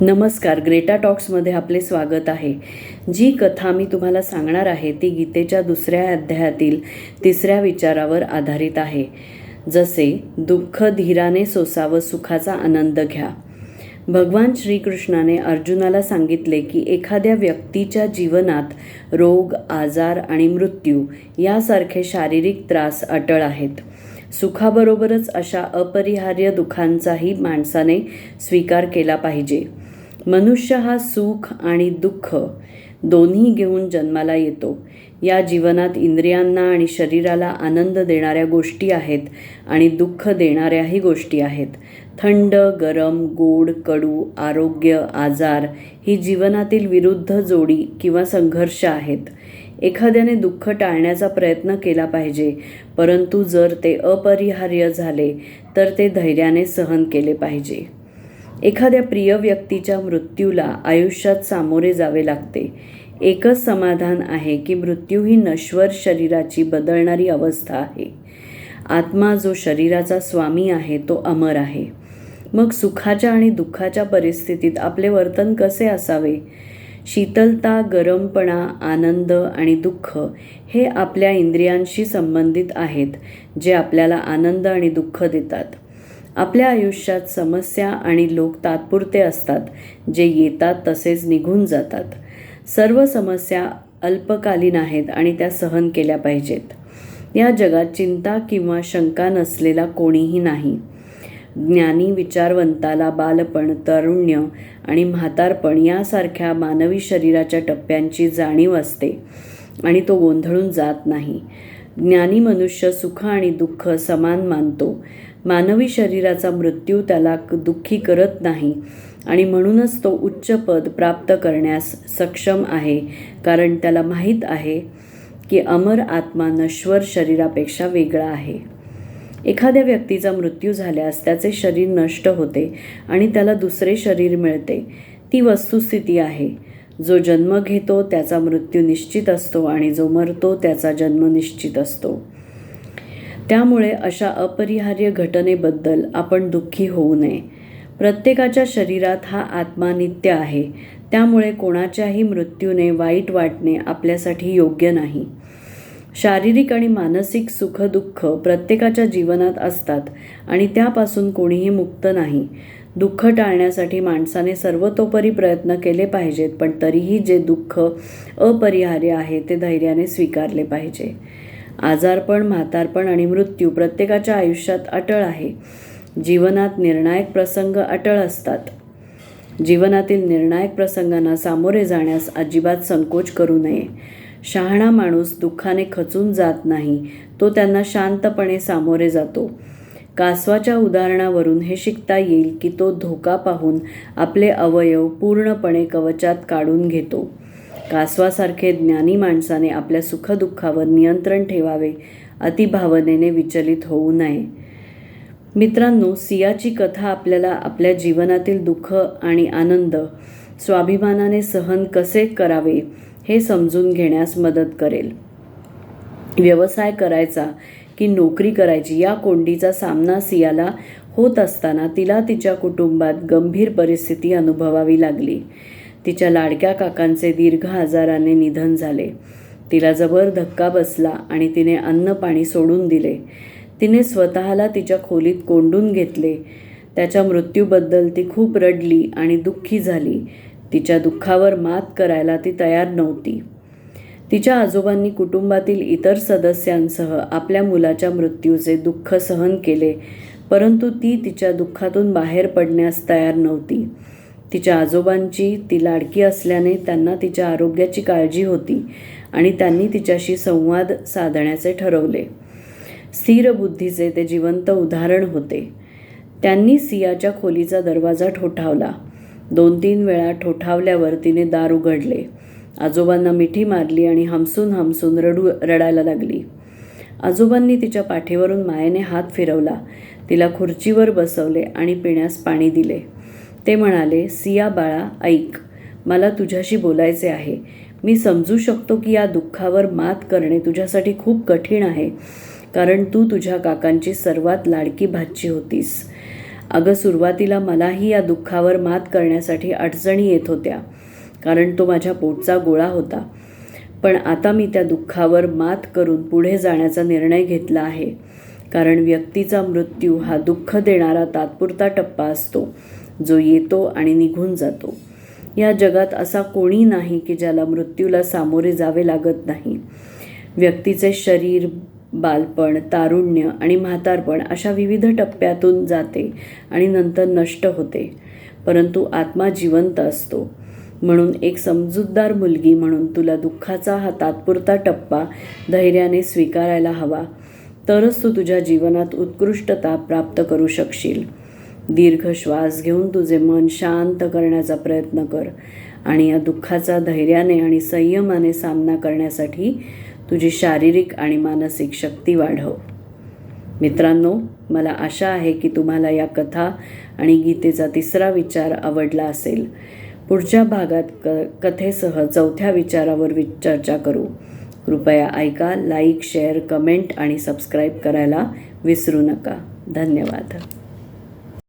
नमस्कार ग्रेटा टॉक्समध्ये आपले स्वागत आहे. जी कथा मी तुम्हाला सांगणार आहे ती गीतेच्या दुसऱ्या अध्यायातील तिसऱ्या विचारावर आधारित आहे. जसे दुःख धीराने सोसावं सुखाचा आनंद घ्या. भगवान श्रीकृष्णाने अर्जुनाला सांगितले की एखाद्या व्यक्तीच्या जीवनात रोग आजार आणि मृत्यू यासारखे शारीरिक त्रास अटळ आहेत. सुखाबरोबरच अशा अपरिहार्य दुःखांचाही माणसाने स्वीकार केला पाहिजे. मनुष्य हा सुख आणि दुःख दोन्ही घेऊन जन्माला येतो. या जीवनात इंद्रियांना आणि शरीराला आनंद देणाऱ्या गोष्टी आहेत आणि दुःख देणाऱ्याही गोष्टी आहेत. थंड गरम गोड कडू आरोग्य आजार ही जीवनातील विरुद्ध जोडी किंवा संघर्ष आहेत. एखाद्याने दुःख टाळण्याचा प्रयत्न केला पाहिजे परंतु जर ते अपरिहार्य झाले तर ते धैर्याने सहन केले पाहिजे. एखाद्या प्रिय व्यक्तीच्या मृत्यूला आयुष्यात सामोरे जावे लागते. एकच समाधान आहे की मृत्यू ही नश्वर शरीराची बदलणारी अवस्था आहे. आत्मा जो शरीराचा स्वामी आहे तो अमर आहे. मग सुखाच्या आणि दुःखाच्या परिस्थितीत आपले वर्तन कसे असावे? शीतलता गरमपणा आनंद आणि दुःख हे आपल्या इंद्रियांशी संबंधित आहेत जे आपल्याला आनंद आणि दुःख देतात. आपल्या आयुष्यात समस्या आणि लोक तात्पुरते असतात जे येतात तसेच निघून जातात. सर्व समस्या अल्पकालीन आहेत आणि त्या सहन केल्या पाहिजेत. या जगात चिंता किंवा शंका नसलेला कोणीही नाही. ज्ञानी विचारवंताला बालपण तारुण्य आणि म्हातारपण यासारख्या मानवी शरीराच्या टप्प्यांची जाणीव असते आणि तो गोंधळून जात नाही. ज्ञानी मनुष्य सुख आणि दुःख समान मानतो. मानवी शरीराचा मृत्यू त्याला दुःखी करत नाही आणि म्हणूनच तो उच्च पद प्राप्त करण्यास सक्षम आहे. कारण त्याला माहीत आहे की अमर आत्मा नश्वर शरीरापेक्षा वेगळा आहे. एखाद्या व्यक्तीचा मृत्यू झाल्यास त्याचे शरीर नष्ट होते आणि त्याला दुसरे शरीर मिळते. ती वस्तुस्थिती आहे. जो जन्म घेतो त्याचा मृत्यू निश्चित असतो आणि जो मरतो त्याचा जन्म निश्चित असतो. त्यामुळे अशा अपरिहार्य घटनेबद्दल आपण दुःखी होऊ नये. प्रत्येकाच्या शरीरात हा आत्मा नित्य आहे. त्यामुळे कोणाच्याही मृत्यूने वाईट वाटणे आपल्यासाठी योग्य नाही. शारीरिक आणि मानसिक सुखदुःख प्रत्येकाच्या जीवनात असतात आणि त्यापासून कोणीही मुक्त नाही. दुःख टाळण्यासाठी माणसाने सर्वतोपरी प्रयत्न केले पाहिजेत पण तरीही जे दुःख अपरिहार्य आहे ते धैर्याने स्वीकारले पाहिजे. आजारपण म्हातारपण आणि मृत्यू प्रत्येकाच्या आयुष्यात अटळ आहे. जीवनात निर्णायक प्रसंग अटळ असतात. जीवनातील निर्णायक प्रसंगांना सामोरे जाण्यास अजिबात संकोच करू नये. शहाणा माणूस दुःखाने खचून जात नाही तो त्यांना शांतपणे सामोरे जातो. कासवाच्या उदाहरणावरून हे शिकता येईल की तो धोका पाहून आपले अवयव पूर्णपणे कवचात काढून घेतो. कासवासारखे ज्ञानी माणसाने आपल्या सुखदुःखावर नियंत्रण ठेवावे अतिभावनेने विचलित होऊ नये. मित्रांनो सियाची कथा आपल्याला आपल्या जीवनातील दुःख आणि आनंद स्वाभिमानाने सहन कसे करावे हे समजून घेण्यास मदत करेल. व्यवसाय करायचा की नोकरी करायची. या कोंडीचा सामना सियाला होत असताना तिला तिच्या कुटुंबात गंभीर परिस्थिती अनुभवावी लागली. तिच्या लाडक्या काकांचे दीर्घ आजाराने निधन झाले. तिला जबर धक्का बसला आणि तिने अन्न पाणी सोडून दिले. तिने स्वतःला तिच्या खोलीत कोंडून घेतले. त्याच्या मृत्यूबद्दल ती खूप रडली आणि दुःखी झाली. तिच्या दुःखावर मात करायला ती तयार नव्हती. तिच्या आजोबांनी कुटुंबातील इतर सदस्यांसह आपल्या मुलाच्या मृत्यूचे दुःख सहन केले परंतु ती तिच्या दुःखातून बाहेर पडण्यास तयार नव्हती. तिच्या आजोबांची ती लाडकी असल्याने त्यांना तिच्या आरोग्याची काळजी होती आणि त्यांनी तिच्याशी संवाद साधण्याचे ठरवले. स्थिर बुद्धीचे ते जिवंत उदाहरण होते. त्यांनी सियाच्या खोलीचा दरवाजा ठोठावला. दोन तीन वेळा ठोठावल्यावर तिने दार उघडले. आजोबांना मिठी मारली आणि हमसून हमसून रडू रडायला लागली. आजोबांनी तिच्या पाठीवरून मायेने हात फिरवला. तिला खुर्चीवर बसवले आणि पिण्यास पाणी दिले. ते म्हणाले सिया बाळा ऐक. मला तुझ्याशी बोलायचे आहे. मी समजू शकतो की या दुःखावर मात करणे तुझ्यासाठी खूप कठीण आहे कारण तू तुझ्या काकांची सर्वात लाडकी भाची होतीस. अगं सुरुवातीला मलाही या दुःखावर मात करण्यासाठी अडचणी येत होत्या. कारण तो माझ्या पोटचा गोळा होता. पण आता मी त्या दुःखावर मात करून पुढे जाण्याचा निर्णय घेतला आहे. कारण व्यक्तीचा मृत्यू हा दुःख देणारा तात्पुरता टप्पा असतो जो येतो आणि निघून जातो. या जगात असा कोणी नाही की ज्याला मृत्यूला सामोरे जावे लागत नाही. व्यक्तीचे शरीर बालपण तारुण्य आणि म्हातारपण अशा विविध टप्प्यातून जाते आणि नंतर नष्ट होते. परंतु आत्मा जिवंत असतो. म्हणून एक समजूतदार मुलगी म्हणून तुला दुःखाचा हा तात्पुरता टप्पा धैर्याने स्वीकारायला हवा. तरच तू तुझ्या जीवनात उत्कृष्टता प्राप्त करू शकशील. दीर्घ श्वास घेऊन तुझे मन शांत करण्याचा प्रयत्न कर आणि या दुःखाचा धैर्याने आणि संयमाने सामना करण्यासाठी तुझी शारीरिक आणि मानसिक शक्ती वाढव. मित्रांनो मला आशा आहे की तुम्हाला या कथा आणि गीतेचा तिसरा विचार आवडला असेल. पुढच्या भागात क कथेसह चौथ्या विचारावर वि चर्चा करू. कृपया ऐका लाईक शेअर कमेंट आणि सबस्क्राईब करायला विसरू नका. धन्यवाद.